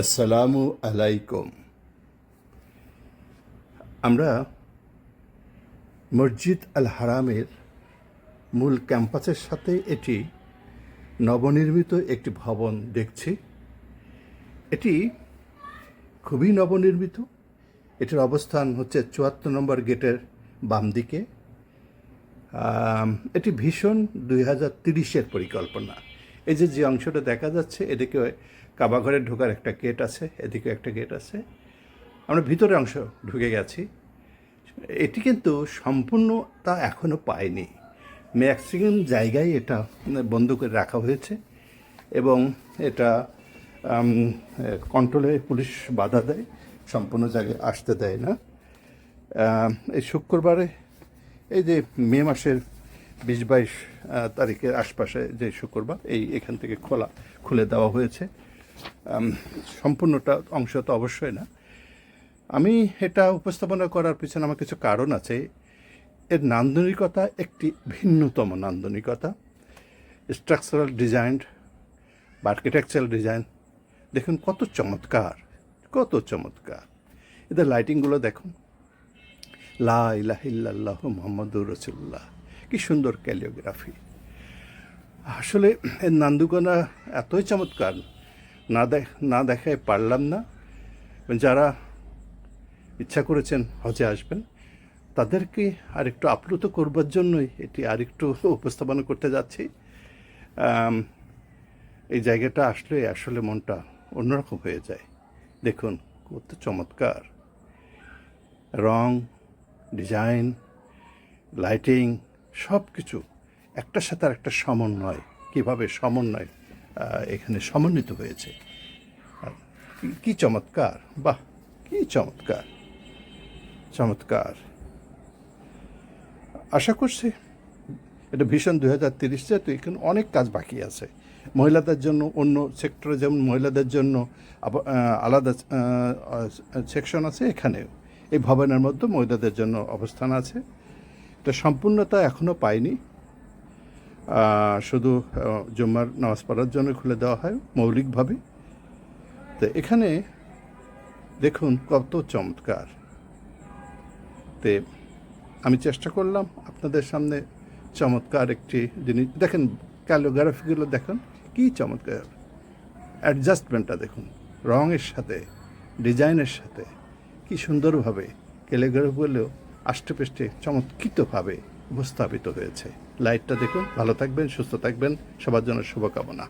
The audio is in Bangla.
আসসালামু আলাইকুম। আমরা মসজিদ আল হারামের মূল ক্যাম্পাসের সাথে এটি নবনির্মিত একটি ভবন দেখছি। এটি খুবই নবনির্মিত। এটির অবস্থান হচ্ছে চুয়াত্তর নম্বর গেটের বাম দিকে। এটি ভীষণ দুই হাজার তিরিশের পরিকল্পনা। এই যে যে অংশটা দেখা যাচ্ছে, এদিকে কাবাঘরে ঢোকার একটা গেট আছে, এদিকে একটা গেট আছে। আমরা ভিতরে অংশ ঢুকে গেছি। এটি কিন্তু সম্পূর্ণ তা এখনও পায়নি। ম্যাক্সিমাম জায়গায় এটা বন্ধ করে রাখা হয়েছে এবং এটা কন্ট্রোলে পুলিশ বাধা দেয়, সম্পূর্ণ জায়গায় আসতে দেয় না। এই শুক্রবারে, এই যে মে মাসের বিশ বাইশ তারিখের আশপাশে যে শুক্রবার, এই এখান থেকে খোলা, খুলে দেওয়া হয়েছে। সম্পূর্ণটা অংশ তো অবশ্যই না। আমি এটা উপস্থাপনা করার পিছনে আমার কিছু কারণ আছে। এর নান্দনিকতা একটি ভিন্নতম নান্দনিকতা। স্ট্রাকচারাল ডিজাইন বা আর্কিটেকচারাল ডিজাইন দেখুন কত চমৎকার কত চমৎকার। এদের লাইটিংগুলো দেখুন। লা ইলাহিল্লাহ মোহাম্মদুর রসুল্লাহ কি সুন্দর ক্যালিওগ্রাফি। আসলে এর নান্দুকোনা এতই চমৎকার, না দেখ না দেখায় পারলাম না। যারা ইচ্ছা করেছেন হজে আসবেন, তাদেরকে আরেকটু আপ্লুত করবার জন্যই এটি আরেকটু উপস্থাপনা করতে যাচ্ছি। এই জায়গাটা আসলে আসলে মনটা অন্যরকম হয়ে যায়। দেখুন, কত চমৎকার। রং, ডিজাইন, লাইটিং সব কিছু একটার সাথে আর একটা সমন্বয়। কীভাবে সমন্বয় এখানে সমন্বিত হয়েছে। কি- চমৎকার, বাহ, কি চমৎকার চমৎকার। আশা করছি এটা ভীষণ দু হাজার তিরিশ যেহেতু এখানে অনেক কাজ বাকি আছে। মহিলাদের জন্য অন্য সেক্টরে যেমন মহিলাদের জন্য আলাদা সেকশন আছে এখানেও। এই ভবনের মধ্যে মহিলাদের জন্য অবস্থান আছে। তো সম্পূর্ণতা এখনও আহ, শুধু জুম্মার নামাজ পড়ার জন্য খুলে দেওয়া হয় মৌলিকভাবে। তো এখানে দেখুন কত চমৎকার। তে আমি চেষ্টা করলাম আপনাদের সামনে চমৎকার একটি জিনিস দেখেন ক্যালোগ্রাফিগুলো দেখুন কি চমৎকার। অ্যাডজাস্টমেন্টটা দেখুন রঙের সাথে ডিজাইনের সাথে কি সুন্দরভাবে ক্যালিগ্রাফিগুলো আষ্টেপৃষ্টে চমৎকৃতভাবে উপস্থাপিত হয়েছে। লাইটটা দেখুন ভালো থাকবেন সুস্থ থাকবেন সবার জন্য শুভকামনা।